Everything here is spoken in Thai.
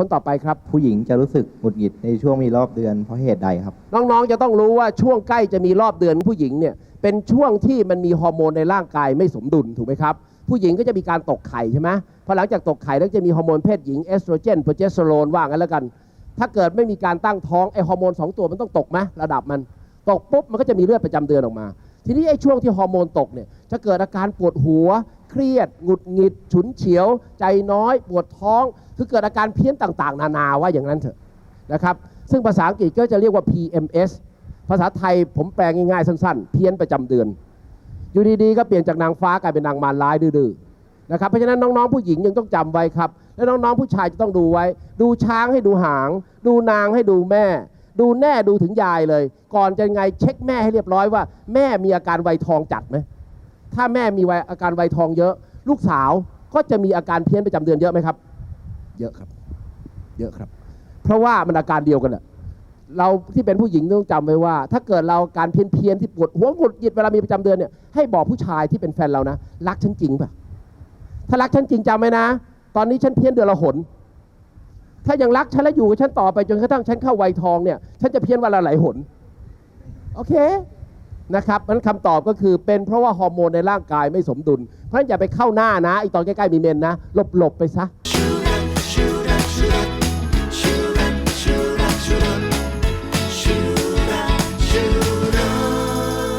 คนต่อไปครับ ผู้หญิงจะรู้สึกหงุดหงิดในช่วงมีรอบเดือนเพราะเหตุใดครับ น้องๆ จะต้องรู้ว่าช่วงใกล้จะมีรอบเดือนผู้หญิงเนี่ยเป็นช่วงที่มันมีฮอร์โมนในร่างกายไม่สมดุลถูกไหมครับ ผู้หญิงก็จะมีการตกไข่ใช่ไหมพอหลังจากตกไข่แล้วจะมีฮอร์โมนเพศหญิงเอสโตรเจนโปรเจสเตอโรนว่างั้นแล้วกัน ถ้าเกิดไม่มีการตั้งท้องไอฮอร์โมนสองตัวมันต้องตกไหมระดับมันตกปุ๊บมันก็จะมีเลือดประจำเดือนออกมา ทีนี้ไอช่วงที่ฮอร์โมนตกเนี่ยจะเกิดอาการปวดหัว เครียด หงุดหงิด ฉุนเฉียว ใจน้อย ปวดท้อง คือเกิดอาการเพี้ยนต่างๆ นานาว่าอย่างนั้นเถอะนะครับ ซึ่งภาษาอังกฤษก็จะเรียกว่า PMS ภาษาไทยผมแปลง่ายๆ สั้นๆ เพี้ยนประจำเดือน อยู่ดีๆ ก็เปลี่ยนจากนางฟ้ากลายเป็นนางมารร้ายดื้อๆนะครับ เพราะฉะนั้นน้องๆ ผู้หญิงยังต้องจำไว้ครับ และน้องๆ ผู้ชายจะต้องดูไว้ ดูช้างให้ดูหาง ดูนางให้ดูแม่ ดูแน่ดูถึงยายเลย ก่อนจะไงเช็คแม่ให้เรียบร้อยว่า แม่มีอาการไวทองจัดไหม ถ้าแม่มีวัยอาการไวยทองเยอะ ลูกสาวก็จะมีอาการเพี้ยนประจำเดือนเยอะไหมครับ เยอะครับ เยอะครับ เพราะว่ามันอาการเดียวกันอะเราที่เป็นผู้หญิงต้องจำไว้ว่า ถ้าเกิดเราการเพี้ยนเพี้ยนๆที่ปวดหัวหงุดหงิดเวลามีประจำเดือนเนี่ยให้บอกผู้ชายที่เป็นแฟนเรานะรักฉันจริงป่ะถ้ารักฉันจริงจำไว้นะ ตอนนี้ฉันเพี้ยนเดือนละหน ถ้ายังรักฉันและอยู่กับฉันต่อไปจนกระทั่งฉันเข้าวัยทองเนี่ย ฉันจะเพี้ยนวันละหลายหน โอเค นะครับนั้นคำตอบก็คือเป็นเพราะว่าฮอร์โมนในร่างกายไม่สมดุล เพราะฉะนั้นอย่าไปเข้าหน้านะไอีตอนใกล้ๆมีเมนนะหลบๆไปซะ